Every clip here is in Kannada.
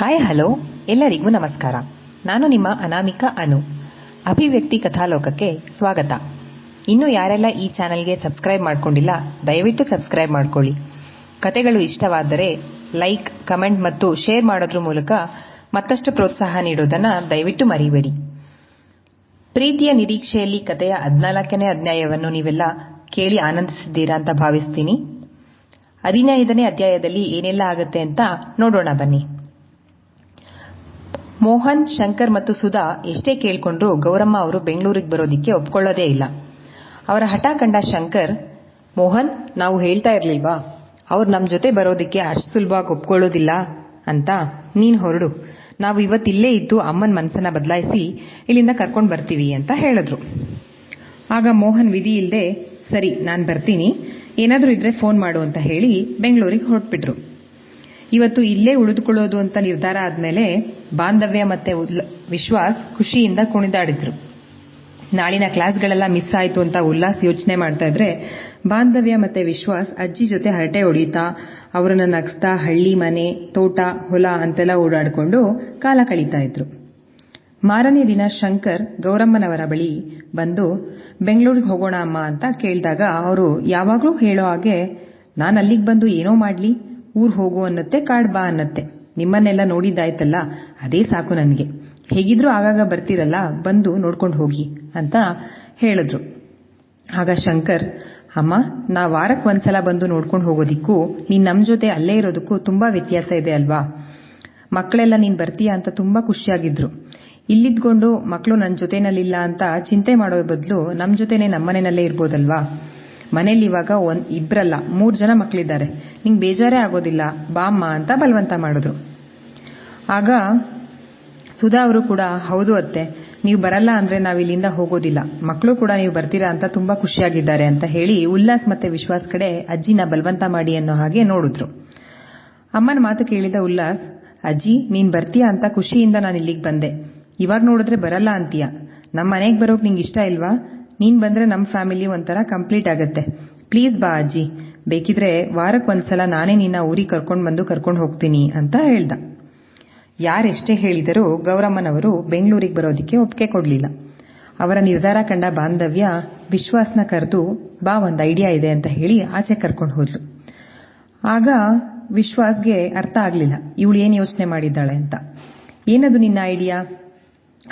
ಹಾಯ್ ಹಲೋ ಎಲ್ಲರಿಗೂ ನಮಸ್ಕಾರ. ನಾನು ನಿಮ್ಮ ಅನಾಮಿಕ ಅನು. ಅಭಿವ್ಯಕ್ತಿ ಕಥಾಲೋಕಕ್ಕೆ ಸ್ವಾಗತ. ಇನ್ನು ಯಾರೆಲ್ಲ ಈ ಚಾನೆಲ್ಗೆ ಸಬ್ಸ್ಕ್ರೈಬ್ ಮಾಡ್ಕೊಂಡಿಲ್ಲ, ದಯವಿಟ್ಟು ಸಬ್ಸ್ಕ್ರೈಬ್ ಮಾಡ್ಕೊಳ್ಳಿ. ಕತೆಗಳು ಇಷ್ಟವಾದರೆ ಲೈಕ್, ಕಮೆಂಟ್ ಮತ್ತು ಶೇರ್ ಮಾಡೋದ್ರ ಮೂಲಕ ಮತ್ತಷ್ಟು ಪ್ರೋತ್ಸಾಹ ನೀಡೋದನ್ನ ದಯವಿಟ್ಟು ಮರಿಬೇಡಿ. ಪ್ರೀತಿಯ ನಿರೀಕ್ಷೆಯಲ್ಲಿ ಕತೆಯ ಹದಿನಾಲ್ಕನೇ ಅಧ್ಯಾಯವನ್ನು ನೀವೆಲ್ಲ ಕೇಳಿ ಆನಂದಿಸಿದ್ದೀರಾ ಅಂತ ಭಾವಿಸ್ತೀನಿ. ಹದಿನೈದನೇ ಅಧ್ಯಾಯದಲ್ಲಿ ಏನೆಲ್ಲ ಆಗುತ್ತೆ ಅಂತ ನೋಡೋಣ ಬನ್ನಿ. ಮೋಹನ್, ಶಂಕರ್ ಮತ್ತು ಸುಧಾ ಎಷ್ಟೇ ಕೇಳ್ಕೊಂಡ್ರು ಗೌರಮ್ಮ ಅವರು ಬೆಂಗಳೂರಿಗೆ ಬರೋದಿಕ್ಕೆ ಒಪ್ಕೊಳ್ಳೋದೇ ಇಲ್ಲ. ಅವರ ಹಠ ಕಂಡ ಶಂಕರ್, ಮೋಹನ್, ನಾವು ಹೇಳ್ತಾ ಇರ್ಲಿಲ್ವಾ? ಅವ್ರು ನಮ್ಮ ಜೊತೆ ಬರೋದಿಕ್ಕೆ ಅಷ್ಟು ಸುಲಭವಾಗಿ ಒಪ್ಕೊಳ್ಳೋದಿಲ್ಲ ಅಂತ ನೀನ್ ಹೊರಡು. ನಾವು ಇವತ್ತಿಲ್ಲೇ ಇದ್ದು ಅಮ್ಮನ ಮನಸ್ಸನ್ನ ಬದಲಾಯಿಸಿ ಇಲ್ಲಿಂದ ಕರ್ಕೊಂಡು ಬರ್ತೀವಿ ಅಂತ ಹೇಳಿದ್ರು. ಆಗ ಮೋಹನ್ ವಿಧಿ ಇಲ್ಲದೆ ಸರಿ, ನಾನು ಬರ್ತೀನಿ. ಏನಾದರೂ ಇದ್ರೆ ಫೋನ್ ಮಾಡು ಅಂತ ಹೇಳಿ ಬೆಂಗಳೂರಿಗೆ ಹೊರಟ್ಬಿಟ್ರು. ಇವತ್ತು ಇಲ್ಲೇ ಉಳಿದುಕೊಳ್ಳೋದು ಅಂತ ನಿರ್ಧಾರ ಆದ್ಮೇಲೆ ಬಾಂಧವ್ಯ ಮತ್ತೆ ವಿಶ್ವಾಸ್ ಖುಷಿಯಿಂದ ಕುಣಿದಾಡಿದ್ರು. ನಾಳಿನ ಕ್ಲಾಸ್ಗಳೆಲ್ಲ ಮಿಸ್ ಆಯ್ತು ಅಂತ ಉಲ್ಲಾಸ್ ಯೋಚನೆ ಮಾಡ್ತಾ ಇದ್ರೆ ಬಾಂಧವ್ಯ ಮತ್ತೆ ವಿಶ್ವಾಸ್ ಅಜ್ಜಿ ಜೊತೆ ಹರಟೆ ಹೊಡೀತಾ ಅವರನ್ನ ನಗಿಸ್ತಾ ಹಳ್ಳಿ ಮನೆ, ತೋಟ, ಹೊಲ ಅಂತೆಲ್ಲ ಓಡಾಡಿಕೊಂಡು ಕಾಲ ಕಳೀತಾ ಇದ್ರು. ಮಾರನೇ ದಿನ ಶಂಕರ್ ಗೌರಮ್ಮನವರ ಬಳಿ ಬಂದು, ಬೆಂಗಳೂರಿಗೆ ಹೋಗೋಣ ಅಮ್ಮ ಅಂತ ಕೇಳಿದಾಗ ಅವರು ಯಾವಾಗಲೂ ಹೇಳೋ ಹಾಗೆ, ನಾನು ಅಲ್ಲಿಗೆ ಬಂದು ಏನೋ ಮಾಡ್ಲಿ. ಊರ್ ಹೋಗು ಅನ್ನತ್ತೆ, ಕಾಡ್ ಬಾ ಅನ್ನತ್ತೆ. ನಿಮ್ಮನ್ನೆಲ್ಲ ನೋಡಿದ್ದಾಯ್ತಲ್ಲ, ಅದೇ ಸಾಕು ನನಗೆ. ಹೇಗಿದ್ರು ಆಗಾಗ ಬರ್ತೀರಲ್ಲ, ಬಂದು ನೋಡ್ಕೊಂಡು ಹೋಗಿ ಅಂತ ಹೇಳಿದ್ರು. ಆಗ ಶಂಕರ್, ಅಮ್ಮ, ನಾ ವಾರಕ್ಕೆ ಒಂದ್ಸಲ ಬಂದು ನೋಡ್ಕೊಂಡು ಹೋಗೋದಿಕ್ಕೂ, ನೀನ್ ನಮ್ ಜೊತೆ ಅಲ್ಲೇ ಇರೋದಕ್ಕೂ ತುಂಬಾ ವ್ಯತ್ಯಾಸ ಇದೆ ಅಲ್ವಾ? ಮಕ್ಕಳೆಲ್ಲ ನೀನ್ ಬರ್ತೀಯಾ ಅಂತ ತುಂಬಾ ಖುಷಿಯಾಗಿದ್ರು. ಇಲ್ಲಿದ್ಕೊಂಡು ಮಕ್ಕಳು ನನ್ನ ಜೊತೆನಲ್ಲಿಲ್ಲ ಅಂತ ಚಿಂತೆ ಮಾಡೋ ಬದಲು ನಮ್ ಜೊತೆನೆ ನಮ್ಮನೆಯಲ್ಲೇ ಇರ್ಬೋದಲ್ವಾ? ಮನೇಲಿ ಇವಾಗ ಒಂದ್ ಇಬ್ರಲ್ಲ, ಮೂರು ಜನ ಮಕ್ಕಳಿದ್ದಾರೆ ನಿಂಗೆ ಬೇಜಾರೇ ಆಗೋದಿಲ್ಲ ಬಾಮ್ಮ ಅಂತ ಬಲವಂತ ಮಾಡಿದ್ರು. ಆಗ ಸುಧಾ ಅವರು ಕೂಡ, ಹೌದು ಅತ್ತೆ, ನೀವು ಬರಲ್ಲ ಅಂದ್ರೆ ನಾವು ಇಲ್ಲಿಂದ ಹೋಗೋದಿಲ್ಲ. ಮಕ್ಕಳು ಕೂಡ ನೀವು ಬರ್ತೀರಾ ಅಂತ ತುಂಬಾ ಖುಷಿಯಾಗಿದ್ದಾರೆ ಅಂತ ಹೇಳಿ ಉಲ್ಲಾಸ್ ಮತ್ತೆ ವಿಶ್ವಾಸ್ ಕಡೆ ಅಜ್ಜಿನ ಬಲವಂತ ಮಾಡಿ ಅನ್ನೋ ಹಾಗೆ ನೋಡಿದ್ರು. ಅಮ್ಮನ ಮಾತು ಕೇಳಿದ ಉಲ್ಲಾಸ್, ಅಜ್ಜಿ, ನೀನ್ ಬರ್ತೀಯಾ ಅಂತ ಖುಷಿಯಿಂದ ನಾನು ಇಲ್ಲಿಗೆ ಬಂದೆ. ಇವಾಗ ನೋಡಿದ್ರೆ ಬರಲ್ಲ ಅಂತೀಯ? ನಮ್ಮ ಮನೆಗೆ ಬರೋಕೆ ನಿಂಗೆ ಇಷ್ಟ ಇಲ್ವಾ? ನೀನ್ ಬಂದ್ರೆ ನಮ್ಮ ಫ್ಯಾಮಿಲಿ ಒಂಥರ ಕಂಪ್ಲೀಟ್ ಆಗುತ್ತೆ. ಪ್ಲೀಸ್ ಬಾ ಅಜ್ಜಿ. ಬೇಕಿದ್ರೆ ಒಂದ್ಸಲ ನಾನೇ ನಿನ್ನ ಊರಿಗೆ ಕರ್ಕೊಂಡು ಬಂದು ಕರ್ಕೊಂಡು ಹೋಗ್ತೀನಿ ಅಂತ ಹೇಳ್ದ. ಯಾರೆಷ್ಟೇ ಹೇಳಿದರೂ ಗೌರಮ್ಮನವರು ಬೆಂಗಳೂರಿಗೆ ಬರೋದಕ್ಕೆ ಒಪ್ಪಿಗೆ ಕೊಡಲಿಲ್ಲ. ಅವರ ನಿರ್ಧಾರ ಕಂಡ ಬಾಂಧವ್ಯ ವಿಶ್ವಾಸ್ನ ಕರೆದು, ಬಾ ಒಂದು ಐಡಿಯಾ ಇದೆ ಅಂತ ಹೇಳಿ ಆಚೆ ಕರ್ಕೊಂಡು ಹೋದ್ಲು ಆಗ ವಿಶ್ವಾಸ್ಗೆ ಅರ್ಥ ಆಗಲಿಲ್ಲ. ಇವಳು ಏನು ಯೋಚನೆ ಮಾಡಿದ್ದಾಳೆ ಅಂತ. ಏನದು ನಿನ್ನ ಐಡಿಯಾ?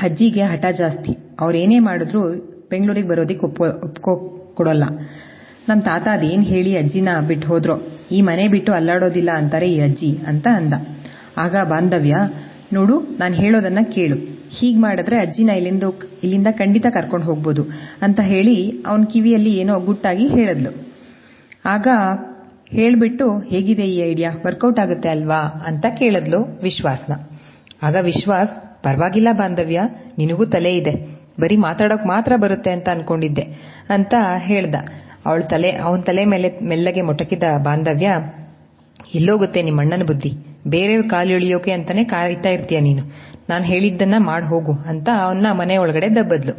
ಅಜ್ಜಿಗೆ ಹಠ ಜಾಸ್ತಿ. ಅವ್ರು ಏನೇ ಮಾಡಿದ್ರು ಬೆಂಗಳೂರಿಗೆ ಬರೋದಿಕ್ಕೆ ಒಪ್ಪೋ, ಒಪ್ಕೋ, ಕೊಡೋಲ್ಲ. ನಮ್ಮ ತಾತ ಅದೇನು ಹೇಳಿ ಅಜ್ಜಿನ ಬಿಟ್ಟು ಹೋದ್ರೋ. ಈ ಮನೆ ಬಿಟ್ಟು ಅಲ್ಲಾಡೋದಿಲ್ಲ ಅಂತಾರೆ ಈ ಅಜ್ಜಿ ಅಂತ ಅಂದ. ಆಗ ಬಾಂಧವ್ಯ, ನೋಡು, ನಾನು ಹೇಳೋದನ್ನ ಕೇಳು. ಹೀಗೆ ಮಾಡಿದ್ರೆ ಅಜ್ಜಿನ ಇಲ್ಲಿಂದ ಇಲ್ಲಿಂದ ಖಂಡಿತ ಕರ್ಕೊಂಡು ಹೋಗ್ಬೋದು ಅಂತ ಹೇಳಿ ಅವನ ಕಿವಿಯಲ್ಲಿ ಏನೋ ಗುಟ್ಟಾಗಿ ಹೇಳಿದ್ಲು. ಆಗ ಹೇಳ್ಬಿಟ್ಟು, ಹೇಗಿದೆ ಈ ಐಡಿಯಾ? ವರ್ಕೌಟ್ ಆಗುತ್ತೆ ಅಲ್ವಾ ಅಂತ ಕೇಳಿದ್ಲು ವಿಶ್ವಾಸ್ನ. ಆಗ ವಿಶ್ವಾಸ್, ಪರವಾಗಿಲ್ಲ ಬಾಂಧವ್ಯ, ನಿನಗೂ ತಲೆ ಇದೆ. ಬರೀ ಮಾತಾಡೋಕ್ ಮಾತ್ರ ಬರುತ್ತೆ ಅಂತ ಅನ್ಕೊಂಡಿದ್ದೆ ಅಂತ ಹೇಳ್ದ. ಅವಳ ತಲೆ, ಅವನ ತಲೆ ಮೇಲೆ ಮೆಲ್ಲಗೆ ಮೊಟಕಿದ ಬಾಂಧವ್ಯ, ಎಲ್ಲೋಗುತ್ತೆ ನಿಮ್ಮ ಅಣ್ಣನ ಬುದ್ಧಿ. ಬೇರೆಯವ್ರ ಕಾಲು ಎಳಿಯೋಕೆ ಅಂತಾನೆ ಕಾಯ್ತಾ ಇರ್ತೀಯ ನೀನು. ನಾನು ಹೇಳಿದ್ದನ್ನ ಮಾಡಿ ಹೋಗು ಅಂತ ಅವನ್ನ ಮನೆ ಒಳಗಡೆ ದಬ್ಬದ್ಲು.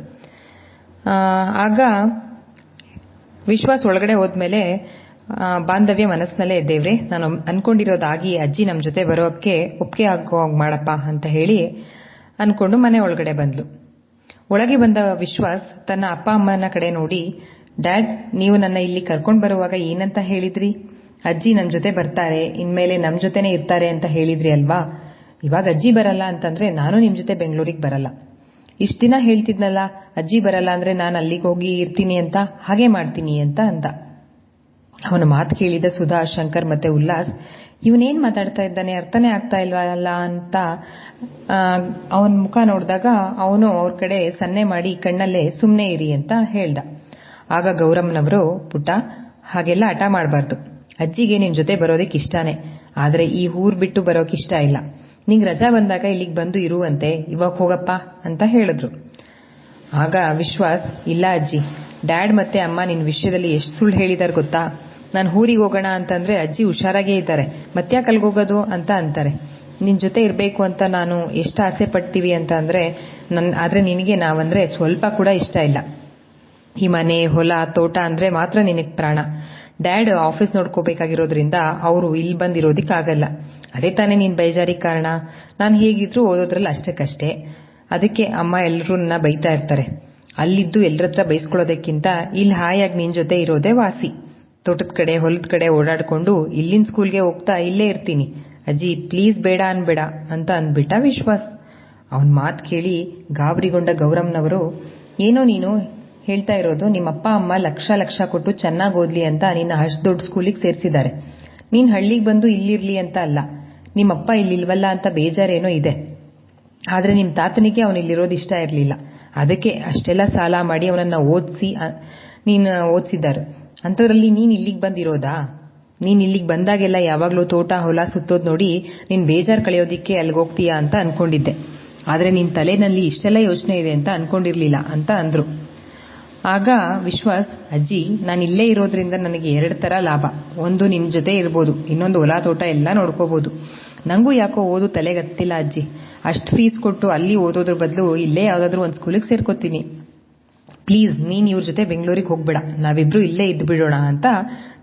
ಆಗ ವಿಶ್ವಾಸ್ ಒಳಗಡೆ ಹೋದ್ಮೇಲೆ ಬಾಂಧವ್ಯ ಮನಸ್ಸಿನಲ್ಲೇ, ದೇವ್ರೆ, ನಾನು ಅನ್ಕೊಂಡಿರೋದಾಗಿ ಅಜ್ಜಿ ನಮ್ಮ ಜೊತೆ ಬರೋಕ್ಕೆ ಒಪ್ಪಿಗೆ ಆಗೋ ಮಾಡಪ್ಪ ಅಂತ ಹೇಳಿ ಅನ್ಕೊಂಡು ಮನೆ ಒಳಗಡೆ ಬಂದ್ಲು. ಒಳಗೆ ಬಂದ ವಿಶ್ವಾಸ್ ತನ್ನ ಅಪ್ಪ ಅಮ್ಮನ ಕಡೆ ನೋಡಿ, ಡ್ಯಾಡ್, ನೀವು ನನ್ನ ಇಲ್ಲಿ ಕರ್ಕೊಂಡು ಬರುವಾಗ ಏನಂತ ಹೇಳಿದ್ರಿ? ಅಜ್ಜಿ ನನ್ನ ಜೊತೆ ಬರ್ತಾರೆ, ಇನ್ಮೇಲೆ ನಮ್ಮ ಜೊತೆನೆ ಇರ್ತಾರೆ ಅಂತ ಹೇಳಿದ್ರಿ ಅಲ್ವಾ? ಇವಾಗ ಅಜ್ಜಿ ಬರಲ್ಲ ಅಂತಂದ್ರೆ ನಾನು ನಿಮ್ ಜೊತೆ ಬೆಂಗಳೂರಿಗೆ ಬರಲ್ಲ. ಇಷ್ಟ ದಿನ ಹೇಳ್ತಿದ್ನಲ್ಲ, ಅಜ್ಜಿ ಬರಲ್ಲ ಅಂದ್ರೆ ನಾನು ಅಲ್ಲಿಗೆ ಹೋಗಿ ಇರ್ತೀನಿ ಅಂತ, ಹಾಗೆ ಮಾಡ್ತೀನಿ ಅಂತ ಅಂದ. ಅವನ ಮಾತು ಕೇಳಿದ ಸುಧಾ, ಶಂಕರ್ ಮತ್ತೆ ಉಲ್ಲಾಸ್ ಇವನೇನ್ ಮಾತಾಡ್ತಾ ಇದ್ದಾನೆ? ಅರ್ಥನೇ ಆಗ್ತಾ ಅಲ್ಲ ಅಂತ ಅವನ ಮುಖ ನೋಡಿದಾಗ ಅವನು ಅವ್ರ ಕಡೆ ಸನ್ನೆ ಮಾಡಿ ಕಣ್ಣಲ್ಲೇ ಸುಮ್ಮನೆ ಇರಿ ಅಂತ ಹೇಳ್ದ. ಆಗ ಗೌರಮ್ಮನವರು, ಪುಟ್ಟ, ಹಾಗೆಲ್ಲ ಹಠ ಮಾಡಬಾರ್ದು. ಅಜ್ಜಿಗೆ ನಿನ್ ಜೊತೆ ಬರೋದಕ್ಕೆ ಇಷ್ಟಾನೆ. ಆದ್ರೆ ಈ ಊರ್ ಬಿಟ್ಟು ಬರೋಕೆ ಇಷ್ಟ ಇಲ್ಲ. ನಿಂಗ್ ರಜಾ ಬಂದಾಗ ಇಲ್ಲಿಗೆ ಬಂದು ಇರುವಂತೆ ಇವಾಗ ಹೋಗಪ್ಪ ಅಂತ ಹೇಳಿದ್ರು. ಆಗ ವಿಶ್ವಾಸ್, ಇಲ್ಲ ಅಜ್ಜಿ. ಡ್ಯಾಡ್ ಮತ್ತೆ ಅಮ್ಮ ನಿನ್ ವಿಷಯದಲ್ಲಿ ಎಷ್ಟು ಸುಳ್ಳು ಹೇಳಿದಾರ ಗೊತ್ತಾ? ನಾನು ಊರಿಗೆ ಹೋಗೋಣ ಅಂತಂದ್ರೆ ಅಜ್ಜಿ ಹುಷಾರಾಗೇ ಇದ್ದಾರೆ. ಮತ್ತ್ಯಾಕೆ ಅಲ್ಗೋಗೋದು ಅಂತ ಅಂತಾರೆ. ನಿನ್ನ ಜೊತೆ ಇರಬೇಕು ಅಂತ ನಾನು ಎಷ್ಟು ಆಸೆ ಪಡ್ತೀವಿ ಅಂತ ಅಂದರೆ ನನ್ನ ಆದ್ರೆ ನಿನಗೆ ನಾವಂದರೆ ಸ್ವಲ್ಪ ಕೂಡ ಇಷ್ಟ ಇಲ್ಲ. ಈ ಮನೆ, ಹೊಲ, ತೋಟ ಅಂದ್ರೆ ಮಾತ್ರ ನಿನಗೆ ಪ್ರಾಣ. ಡ್ಯಾಡ್ ಆಫೀಸ್ ನೋಡ್ಕೋಬೇಕಾಗಿರೋದ್ರಿಂದ ಅವರು ಇಲ್ಲಿ ಬಂದಿರೋದಿಕ್ಕಾಗಲ್ಲ ಅದೇ ತಾನೇ ನೀನ್ ಬೇಜಾರಿಗೆ ಕಾರಣ. ನಾನು ಹೇಗಿದ್ರು ಓದೋದ್ರಲ್ಲಿ ಅಷ್ಟಕ್ಕಷ್ಟೇ. ಅದಕ್ಕೆ ಅಮ್ಮ ಎಲ್ಲರೂ ನನ್ನ ಬೈತಾ ಇರ್ತಾರೆ. ಅಲ್ಲಿದ್ದು ಎಲ್ಲರತ್ರ ಬೈಸ್ಕೊಳ್ಳೋದಕ್ಕಿಂತ ಇಲ್ಲಿ ಹಾಯಾಗಿ ನಿನ್ನ ಜೊತೆ ಇರೋದೇ ವಾಸಿ. ತೋಟದ ಕಡೆ, ಹೊಲದ ಕಡೆ ಓಡಾಡ್ಕೊಂಡು ಇಲ್ಲಿನ ಸ್ಕೂಲ್ಗೆ ಹೋಗ್ತಾ ಇಲ್ಲೇ ಇರ್ತೀನಿ. ಅಜ್ಜಿ, ಪ್ಲೀಸ್ ಬೇಡ ಅನ್ಬೇಡ ಅಂತ ಅಂದ್ಬಿಟ್ಟ ವಿಶ್ವಾಸ್. ಅವನ ಮಾತು ಕೇಳಿ ಗಾಬರಿಗೊಂಡ ಗೌರಮ್ನವರು, ಏನೋ ನೀನು ಹೇಳ್ತಾ ಇರೋದು ನಿಮ್ಮಪ್ಪ, ಅಮ್ಮ ಲಕ್ಷ ಲಕ್ಷ ಕೊಟ್ಟು ಚೆನ್ನಾಗಿ ಓದ್ಲಿ ಅಂತ ನಿನ್ನ ಅಷ್ಟು ದೊಡ್ಡ ಸ್ಕೂಲಿಗೆ ಸೇರಿಸಿದ್ದಾರೆ. ನೀನ್ ಹಳ್ಳಿಗೆ ಬಂದು ಇಲ್ಲಿರ್ಲಿ ಅಂತ ಅಲ್ಲ, ನಿಮ್ಮಪ್ಪ ಇಲ್ಲಿಲ್ವಲ್ಲ ಅಂತ ಬೇಜಾರೇನೋ ಇದೆ. ಆದ್ರೆ ನಿಮ್ ತಾತನಿಗೆ ಅವನು ಇಲ್ಲಿರೋದು ಇಷ್ಟ ಇರಲಿಲ್ಲ. ಅದಕ್ಕೆ ಅಷ್ಟೆಲ್ಲ ಸಾಲ ಮಾಡಿ ಅವನನ್ನ ಓದಿಸಿ ನೀನು ಓದಿಸಿದ್ದಾರೆ. ಅಂಥದ್ರಲ್ಲಿ ನೀನು ಇಲ್ಲಿಗೆ ಬಂದಿರೋದಾ? ನೀನು ಇಲ್ಲಿಗೆ ಬಂದಾಗೆಲ್ಲ ಯಾವಾಗಲೂ ತೋಟ, ಹೊಲ ಸುತ್ತೋದು ನೋಡಿ ನೀನು ಬೇಜಾರ್ ಕಳೆಯೋದಿಕ್ಕೆ ಅಲ್ಲಿಗೆ ಹೋಗ್ತೀಯಾ ಅಂತ ಅನ್ಕೊಂಡಿದ್ದೆ. ಆದ್ರೆ ನಿನ್ ತಲೆನಲ್ಲಿ ಇಷ್ಟೆಲ್ಲ ಯೋಚನೆ ಇದೆ ಅಂತ ಅನ್ಕೊಂಡಿರ್ಲಿಲ್ಲ ಅಂತ ಅಂದ್ರು. ಆಗ ವಿಶ್ವಾಸ್, ಅಜ್ಜಿ, ನಾನು ಇಲ್ಲೇ ಇರೋದ್ರಿಂದ ನನಗೆ ಎರಡು ತರ ಲಾಭ. ಒಂದು ನಿನ್ ಜೊತೆ ಇರ್ಬೋದು, ಇನ್ನೊಂದು ಹೊಲ, ತೋಟ ಎಲ್ಲ ನೋಡ್ಕೋಬಹುದು ನಂಗೂ ಯಾಕೋ ಓದು ತಲೆಗತ್ತಿಲ್ಲ ಅಜ್ಜಿ. ಅಷ್ಟು ಫೀಸ್ ಕೊಟ್ಟು ಅಲ್ಲಿ ಓದೋದ್ರ ಬದಲು ಇಲ್ಲೇ ಯಾವ್ದಾದ್ರು ಒಂದು ಸ್ಕೂಲಿಗೆ ಸೇರ್ಕೋತೀನಿ. ಪ್ಲೀಸ್ ನೀನ್ ಇವ್ರ ಜೊತೆ ಬೆಂಗಳೂರಿಗೆ ಹೋಗ್ಬೇಡ. ನಾವಿಬ್ರು ಇಲ್ಲೇ ಇದ್ದು ಬಿಡೋಣ ಅಂತ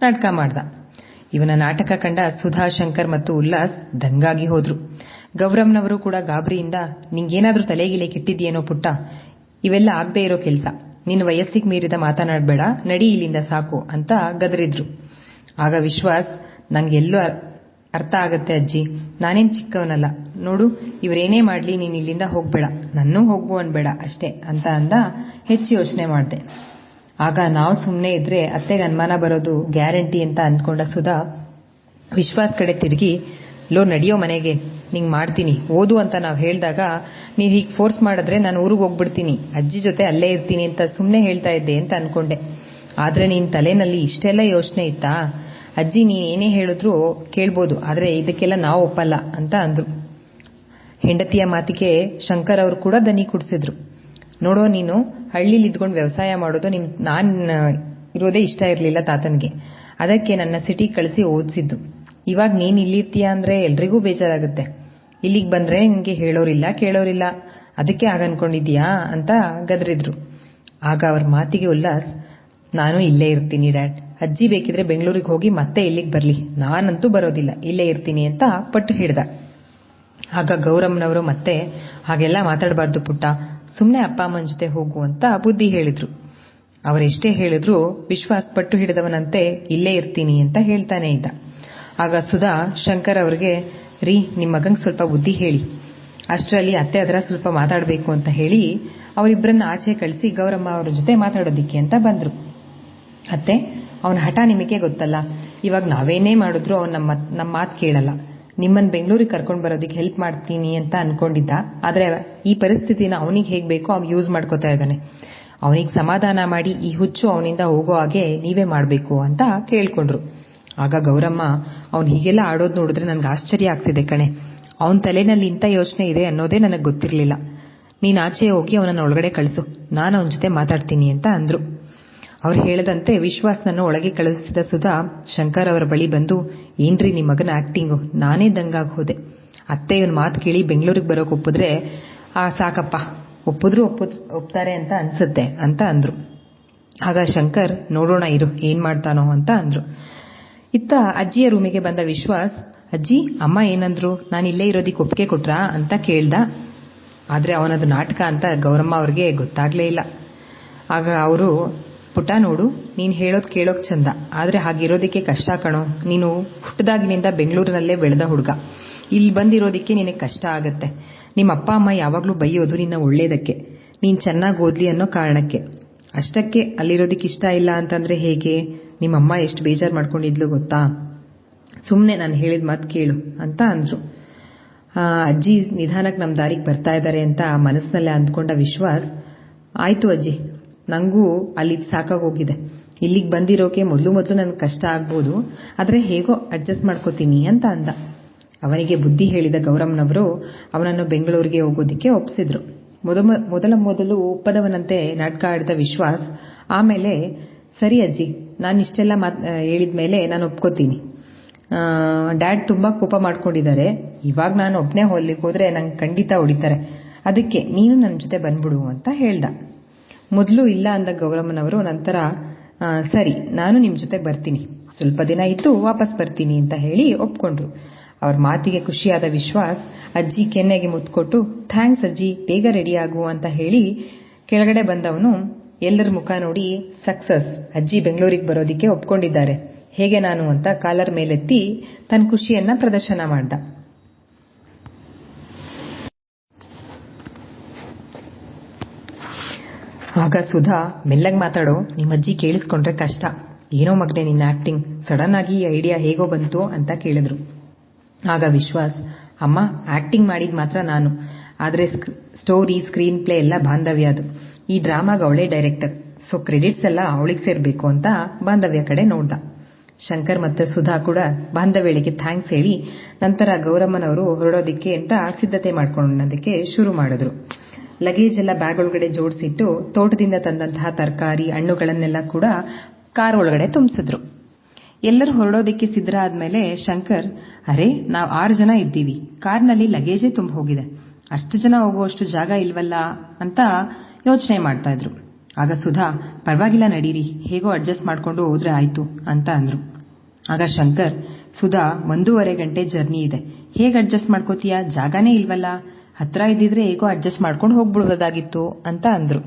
ನಾಟಕ ಮಾಡ್ದ. ಇವನ ನಾಟಕ ಕಂಡ ಸುಧಾ, ಶಂಕರ್ ಮತ್ತು ಉಲ್ಲಾಸ್ ದಂಗಾಗಿ ಹೋದ್ರು. ಗೌರಮ್ನವರು ಕೂಡ ಗಾಬರಿಯಿಂದ, ನಿಂಗೇನಾದ್ರೂ ತಲೆಗಿಲೆ ಕೆಟ್ಟಿದ್ಯೇನೋ ಪುಟ್ಟ? ಇವೆಲ್ಲ ಆಗದೆ ಇರೋ ಕೆಲಸ. ನಿನ್ನ ವಯಸ್ಸಿಗೆ ಮೀರಿದ ಮಾತನಾಡಬೇಡ. ನಡಿ ಇಲ್ಲಿಂದ ಸಾಕು ಅಂತ ಗದರಿದ್ರು. ಆಗ ವಿಶ್ವಾಸ್, ನಂಗೆಲ್ಲೋ ಅರ್ಥ ಆಗತ್ತೆ ಅಜ್ಜಿ. ನಾನೇನ್ ಚಿಕ್ಕವನಲ್ಲ. ನೋಡು ಇವ್ರೇನೇ ಮಾಡ್ಲಿ ನೀನ್ ಇಲ್ಲಿಂದ ಹೋಗ್ಬೇಡ. ನನ್ನೂ ಹೋಗು ಅನ್ಬೇಡ ಅಷ್ಟೇ ಅಂತ ಅಂದ ಹೆಚ್ಚು ಯೋಚನೆ ಮಾಡ್ದೆ. ಆಗ ನಾವು ಸುಮ್ಮನೆ ಇದ್ರೆ ಅತ್ತೆಗೆ ಅನುಮಾನ ಬರೋದು ಗ್ಯಾರಂಟಿ ಅಂತ ಅಂದ್ಕೊಂಡ ಸುಧಾ ವಿಶ್ವಾಸ್ ಕಡೆ ತಿರುಗಿ, ಲೋ, ನಡೆಯೋ ಮನೆಗೆ. ನಿಂಗ್ ಮಾಡ್ತೀನಿ. ಓದು ಅಂತ ನಾವು ಹೇಳಿದಾಗ, ನೀವ್ ಹೀಗೆ ಫೋರ್ಸ್ ಮಾಡಿದ್ರೆ ನಾನು ಊರಿಗೆ ಹೋಗ್ಬಿಡ್ತೀನಿ. ಅಜ್ಜಿ ಜೊತೆ ಅಲ್ಲೇ ಇರ್ತೀನಿ ಅಂತ ಸುಮ್ಮನೆ ಹೇಳ್ತಾ ಇದ್ದೆ ಅಂತ ಅನ್ಕೊಂಡೆ. ಆದ್ರೆ ನಿನ್ ತಲೆನಲ್ಲಿ ಇಷ್ಟೆಲ್ಲ ಯೋಚನೆ ಇತ್ತಾ? ಅಜ್ಜಿ ನೀನು ಏನೇ ಹೇಳಿದ್ರು ಕೇಳ್ಬೋದು, ಆದರೆ ಇದಕ್ಕೆಲ್ಲ ನಾವು ಒಪ್ಪಲ್ಲ ಅಂತ ಅಂದ್ರು. ಹೆಂಡತಿಯ ಮಾತಿಗೆ ಶಂಕರ್ ಅವರು ಕೂಡ ದನಿ ಕುಡಿಸಿದ್ರು. ನೋಡೋ ನೀನು, ಹಳ್ಳಿಲಿ ಇದ್ಕೊಂಡು ವ್ಯವಸಾಯ ಮಾಡೋದು ನಿಮ್, ನಾನ್ ಇರೋದೇ ಇಷ್ಟ ಇರಲಿಲ್ಲ ತಾತನ್ಗೆ. ಅದಕ್ಕೆ ನನ್ನ ಸಿಟಿ ಕಳಿಸಿ ಓದಿಸಿದ್ದು. ಇವಾಗ ನೀನ್ ಇಲ್ಲಿರ್ತೀಯ ಅಂದ್ರೆ ಎಲ್ರಿಗೂ ಬೇಜಾರಾಗುತ್ತೆ. ಇಲ್ಲಿಗೆ ಬಂದ್ರೆ ನಿನ್ಗೆ ಹೇಳೋರಿಲ್ಲ, ಕೇಳೋರಿಲ್ಲ. ಅದಕ್ಕೆ ಆಗ ಅನ್ಕೊಂಡಿದ್ಯಾ ಅಂತ ಗದರಿದ್ರು. ಆಗ ಅವ್ರ ಮಾತಿಗೆ ಉಲ್ಲಾಸ್, ನಾನು ಇಲ್ಲೇ ಇರ್ತೀನಿ, ಡ್ಯಾಡ್. ಅಜ್ಜಿ ಬೇಕಿದ್ರೆ ಬೆಂಗಳೂರಿಗೆ ಹೋಗಿ ಮತ್ತೆ ಇಲ್ಲಿಗೆ ಬರಲಿ. ನಾನಂತೂ ಬರೋದಿಲ್ಲ. ಇಲ್ಲೇ ಇರ್ತೀನಿ ಅಂತ ಪಟ್ಟು ಹಿಡ್ದ. ಆಗ ಗೌರಮ್ಮನವರು ಮತ್ತೆ, ಹಾಗೆಲ್ಲ ಮಾತಾಡಬಾರ್ದು ಪುಟ್ಟ. ಸುಮ್ಮನೆ ಅಪ್ಪ ಅಮ್ಮನ ಜೊತೆ ಹೋಗು ಅಂತ ಬುದ್ಧಿ ಹೇಳಿದ್ರು. ಅವರೆಷ್ಟೇ ಹೇಳಿದ್ರು, ವಿಶ್ವಾಸ್ ಪಟ್ಟು ಹಿಡಿದವನಂತೆ ಇಲ್ಲೇ ಇರ್ತೀನಿ ಅಂತ ಹೇಳ್ತಾನೆ ಇದ್ದ. ಆಗ ಸುಧಾ, ಶಂಕರ್ ಅವರಿಗೆ, ರೀ ನಿಮ್ಮ ಮಗಂಗೆ ಸ್ವಲ್ಪ ಬುದ್ಧಿ ಹೇಳಿ. ಅಷ್ಟರಲ್ಲಿ ಅತ್ತೆ ಅದರ ಸ್ವಲ್ಪ ಮಾತಾಡಬೇಕು ಅಂತ ಹೇಳಿ ಅವರಿಬ್ಬರನ್ನ ಆಚೆ ಕಳಿಸಿ ಗೌರಮ್ಮ ಅವರ ಜೊತೆ ಮಾತಾಡೋದಿಕ್ಕೆ ಅಂತ ಬಂದರು. ಅತ್ತೆ ಅವನ ಹಠ ನಿಮಗೆ ಗೊತ್ತಲ್ಲ. ಇವಾಗ ನಾವೇನೇ ಮಾಡಿದ್ರು ಅವ್ನು ನಮ್ಮ ನಮ್ಮ ಮಾತು ಕೇಳಲ್ಲ. ನಿಮ್ಮನ್ನ ಬೆಂಗಳೂರಿಗೆ ಕರ್ಕೊಂಡು ಬರೋದಕ್ಕೆ ಹೆಲ್ಪ್ ಮಾಡ್ತೀನಿ ಅಂತ ಅನ್ಕೊಂಡಿದ್ದ. ಆದ್ರೆ ಈ ಪರಿಸ್ಥಿತಿನ ಅವನಿಗೆ ಹೇಗ್ ಬೇಕೋ ಆಗ ಯೂಸ್ ಮಾಡ್ಕೋತಾ ಇದ್ದಾನೆ. ಅವನಿಗೆ ಸಮಾಧಾನ ಮಾಡಿ ಈ ಹುಚ್ಚು ಅವನಿಂದ ಹೋಗೋ ಹಾಗೆ ನೀವೇ ಮಾಡಬೇಕು ಅಂತ ಕೇಳ್ಕೊಂಡ್ರು. ಆಗ ಗೌರಮ್ಮ, ಅವ್ನು ಹೀಗೆಲ್ಲ ಆಡೋದು ನೋಡಿದ್ರೆ ನನ್ಗೆ ಆಶ್ಚರ್ಯ ಆಗ್ತಿದೆ ಕಣೆ. ಅವನ ತಲೆನಲ್ಲಿ ಇಂಥ ಯೋಚನೆ ಇದೆ ಅನ್ನೋದೇ ನನಗೆ ಗೊತ್ತಿರಲಿಲ್ಲ. ನೀನು ಆಚೆ ಹೋಗಿ ಅವನನ್ನ ಒಳಗಡೆ ಕಳಿಸು. ನಾನು ಅವನ ಜೊತೆ ಮಾತಾಡ್ತೀನಿ ಅಂತ ಅಂದ್ರು. ಅವ್ರು ಹೇಳದಂತೆ ವಿಶ್ವಾಸ್ನನ್ನು ಒಳಗೆ ಕಳುಹಿಸಿದ ಸುಧಾ, ಶಂಕರ್ ಅವರ ಬಳಿ ಬಂದು, ಏನ್ರಿ ನಿಮ್ಮ ಮಗನ ಆಕ್ಟಿಂಗು ನಾನೇ ದಂಗಾಗಿ ಹೋದೆ. ಅತ್ತೆಯವನ್ ಮಾತು ಕೇಳಿ ಬೆಂಗಳೂರಿಗೆ ಬರೋಕೆ ಒಪ್ಪಿದ್ರೆ, ಆ, ಸಾಕಪ್ಪ. ಒಪ್ಪಿದ್ರು ಒಪ್ಪ ಒಪ್ತಾರೆ ಅಂತ ಅನ್ಸುತ್ತೆ, ಅಂತ ಅಂದ್ರು. ಆಗ ಶಂಕರ್, ನೋಡೋಣ ಇರು, ಏನ್ ಮಾಡ್ತಾನೋ ಅಂತ ಅಂದ್ರು. ಇತ್ತ ಅಜ್ಜಿಯ ರೂಮಿಗೆ ಬಂದ ವಿಶ್ವಾಸ್, ಅಜ್ಜಿ, ಅಮ್ಮ ಏನಂದ್ರು? ನಾನು ಇಲ್ಲೇ ಇರೋದಿಕ್ಕೆ ಒಪ್ಪಿಗೆ ಕೊಟ್ರಾ? ಅಂತ ಕೇಳ್ದ. ಆದ್ರೆ ಅವನದು ನಾಟಕ ಅಂತ ಗೌರಮ್ಮ ಅವ್ರಿಗೆ ಗೊತ್ತಾಗ್ಲೇ ಇಲ್ಲ. ಆಗ ಅವರು ಪುಟ ನೋಡು, ನೀನ್ ಹೇಳೋದ್ ಕೇಳೋಕ್ ಚಂದ. ಆದ್ರೆ ಹಾಗಿರೋದಿಕ್ಕೆ ಕಷ್ಟ ಕಣೋ. ನೀನು ಹುಟ್ಟದಾಗಿನಿಂದ ಬೆಂಗಳೂರಿನಲ್ಲೇ ಬೆಳೆದ ಹುಡುಗ. ಇಲ್ಲಿ ಬಂದಿರೋದಿಕ್ಕೆ ನಿನಗೆ ಕಷ್ಟ ಆಗತ್ತೆ. ನಿಮ್ಮ ಅಪ್ಪ, ಅಮ್ಮ ಯಾವಾಗ್ಲೂ ಬೈಯೋದು ನಿನ್ನ ಒಳ್ಳೇದಕ್ಕೆ. ನೀನ್ ಚೆನ್ನಾಗಿ ಓದ್ಲಿ ಅನ್ನೋ ಕಾರಣಕ್ಕೆ. ಅಷ್ಟಕ್ಕೆ ಅಲ್ಲಿರೋದಿಕ್ಕೆ ಇಷ್ಟ ಇಲ್ಲ ಅಂತಂದ್ರೆ ಹೇಗೆ? ನಿಮ್ಮಮ್ಮ ಎಷ್ಟು ಬೇಜಾರ್ ಮಾಡ್ಕೊಂಡಿದ್ಲು ಗೊತ್ತಾ? ಸುಮ್ನೆ ನಾನು ಹೇಳಿದ ಮಾತು ಕೇಳು, ಅಂತ ಅಂದ್ರು. ಅಜ್ಜಿ ನಿಧಾನಕ್ಕೆ ನಮ್ಮ ದಾರಿಗೆ ಬರ್ತಾ ಇದ್ದಾರೆ ಅಂತ ಮನಸ್ಸಿನಲ್ಲೇ ಅಂದ್ಕೊಂಡ ವಿಶ್ವಾಸ್, ಆಯ್ತು ಅಜ್ಜಿ ನಂಗೂ ಅಲ್ಲಿ ಸಾಕಾಗೋಗಿದೆ. ಇಲ್ಲಿಗೆ ಬಂದಿರೋಕೆ ಮೊದಲು ಮೊದಲು ನನ್ಗೆ ಕಷ್ಟ ಆಗ್ಬೋದು, ಆದರೆ ಹೇಗೋ ಅಡ್ಜಸ್ಟ್ ಮಾಡ್ಕೋತೀನಿ ಅಂತ ಅಂದ. ಅವನಿಗೆ ಬುದ್ಧಿ ಹೇಳಿದ ಗೌರಮ್ನವರು ಅವನನ್ನು ಬೆಂಗಳೂರಿಗೆ ಹೋಗೋದಿಕ್ಕೆ ಒಪ್ಪಿಸಿದ್ರು ಮೊದಲ ಮೊದಲ ಒಪ್ಪದವನಂತೆ ನಾಟಕ ಆಡಿದ ವಿಶ್ವಾಸ್, ಆಮೇಲೆ, ಸರಿ ಅಜ್ಜಿ, ನಾನು ಇಷ್ಟೆಲ್ಲ ಹೇಳಿದ ಮೇಲೆ ನಾನು ಒಪ್ಕೋತೀನಿ. ಡ್ಯಾಡ್ ತುಂಬಾ ಕೋಪ ಮಾಡ್ಕೊಂಡಿದ್ದಾರೆ. ಇವಾಗ ನಾನು ಒಬ್ಬನೇ ಹೋಗ್ಲಿಕ್ಕೆ ಹೋದ್ರೆ ನಂಗೆ ಖಂಡಿತ ಹೊಡಿತಾರೆ. ಅದಕ್ಕೆ ನೀನು ನನ್ನ ಜೊತೆ ಬಂದ್ಬಿಡು ಅಂತ ಹೇಳ್ದ. ಮೊದಲು ಇಲ್ಲ ಅಂದ ಗೌರಮ್ಮನವರು ನಂತರ ಸರಿ, ನಾನು ನಿಮ್ಮ ಜೊತೆ ಬರ್ತೀನಿ. ಸ್ವಲ್ಪ ದಿನ ಇದ್ದು ವಾಪಸ್ ಬರ್ತೀನಿ ಅಂತ ಹೇಳಿ ಒಪ್ಕೊಂಡ್ರು. ಅವ್ರ ಮಾತಿಗೆ ಖುಷಿಯಾದ ವಿಶ್ವಾಸ್, ಅಜ್ಜಿ ಕೆನ್ನೆಗೆ ಮುತ್ಕೊಟ್ಟು, ಥ್ಯಾಂಕ್ಸ್ ಅಜ್ಜಿ, ಬೇಗ ರೆಡಿಯಾಗು ಅಂತ ಹೇಳಿ ಕೆಳಗಡೆ ಬಂದವನು ಎಲ್ಲರ ಮುಖ ನೋಡಿ, ಸಕ್ಸಸ್, ಅಜ್ಜಿ ಬೆಂಗಳೂರಿಗೆ ಬರೋದಿಕ್ಕೆ ಒಪ್ಕೊಂಡಿದ್ದಾರೆ. ಹೇಗೆ ನಾನು ಅಂತ ಕಾಲರ್ ಮೇಲೆತ್ತಿ ತನ್ನ ಖುಷಿಯನ್ನ ಪ್ರದರ್ಶನ ಮಾಡ್ದ. ಆಗ ಸುಧಾ ಮೆಲ್ಲಗೆ ಮಾತಾಡೋ ನಿಮ್ಮಜ್ಜಿ ಕೇಳಿಸ್ಕೊಂಡ್ರೆ ಕಷ್ಟ. ಏನೋ ಮಗನೆ, ನಿನ್ನ ಆಕ್ಟಿಂಗ್ ಸಡನ್ ಆಗಿ ಈ ಐಡಿಯಾ ಹೇಗೋ ಬಂತು ಅಂತ ಕೇಳಿದ್ರು. ಆಗ ವಿಶ್ವಾಸ್, ಅಮ್ಮ ಆಕ್ಟಿಂಗ್ ಮಾಡಿದ್ ಮಾತ್ರ ನಾನು. ಆದ್ರೆ ಸ್ಟೋರಿ ಸ್ಕ್ರೀನ್ ಪ್ಲೇ ಎಲ್ಲ ಬಾಂಧವ್ಯ ಅದು. ಈ ಡ್ರಾಮಾಗ ಅವಳೇ ಡೈರೆಕ್ಟರ್ ಸೊ ಕ್ರೆಡಿಟ್ಸ್ ಎಲ್ಲ ಅವಳಿಗೆ ಸೇರ್ಬೇಕು ಅಂತ ಬಾಂಧವ್ಯ ಕಡೆ ನೋಡ್ದ. ಶಂಕರ್ ಮತ್ತೆ ಸುಧಾ ಕೂಡ ಬಾಂಧವ್ಯಳಿಗೆ ಥ್ಯಾಂಕ್ಸ್ ಹೇಳಿ, ನಂತರ ಗೌರಮ್ಮನವರು ಹೊರಡೋದಿಕ್ಕೆ ಅಂತ ಸಿದ್ಧತೆ ಮಾಡ್ಕೊಳ್ಳೋದಕ್ಕೆ ಶುರು ಮಾಡಿದ್ರು. ಲಗೇಜ್ ಎಲ್ಲ ಬ್ಯಾಗ್ ಒಳಗಡೆ ಜೋಡಿಸಿಟ್ಟು ತೋಟದಿಂದ ತಂದಂತಹ ತರಕಾರಿ, ಹಣ್ಣುಗಳನ್ನೆಲ್ಲ ಕೂಡ ಕಾರ್ ಒಳಗಡೆ ತುಂಬಿಸಿದ್ರು. ಎಲ್ಲರೂ ಹೊರಡೋದಿಕ್ಕೆ ಸಿದ್ಧ ಆದ್ಮೇಲೆ ಶಂಕರ್, ಅರೆ, ನಾವು ಆರು ಜನ ಇದ್ದೀವಿ. ಕಾರ್ನಲ್ಲಿ ಲಗೇಜೇ ತುಂಬ ಹೋಗಿದೆ. ಅಷ್ಟು ಜನ ಹೋಗುವಷ್ಟು ಜಾಗ ಇಲ್ವಲ್ಲ? ಅಂತ ಯೋಚನೆ ಮಾಡ್ತಾ ಇದ್ರು. ಆಗ ಸುಧಾ, ಪರವಾಗಿಲ್ಲ ನಡೀರಿ. ಹೇಗೋ ಅಡ್ಜಸ್ಟ್ ಮಾಡ್ಕೊಂಡು ಹೋದ್ರೆ ಆಯ್ತು ಅಂತ ಅಂದ್ರು. ಆಗ ಶಂಕರ್, ಸುಧಾ, ಒಂದೂವರೆ ಗಂಟೆ ಜರ್ನಿ ಇದೆ. ಹೇಗೆ ಅಡ್ಜಸ್ಟ್ ಮಾಡ್ಕೋತೀಯಾ? ಜಾಗನೇ ಇಲ್ವಲ್ಲ. ಹತ್ರ ಇದ್ದಿದ್ರೆ ಹೇಗೋ ಅಡ್ಜಸ್ಟ್ ಮಾಡ್ಕೊಂಡು ಹೋಗ್ಬಿಡ್ಬೋದಾಗಿತ್ತು ಅಂತ ಅಂದ್ರು.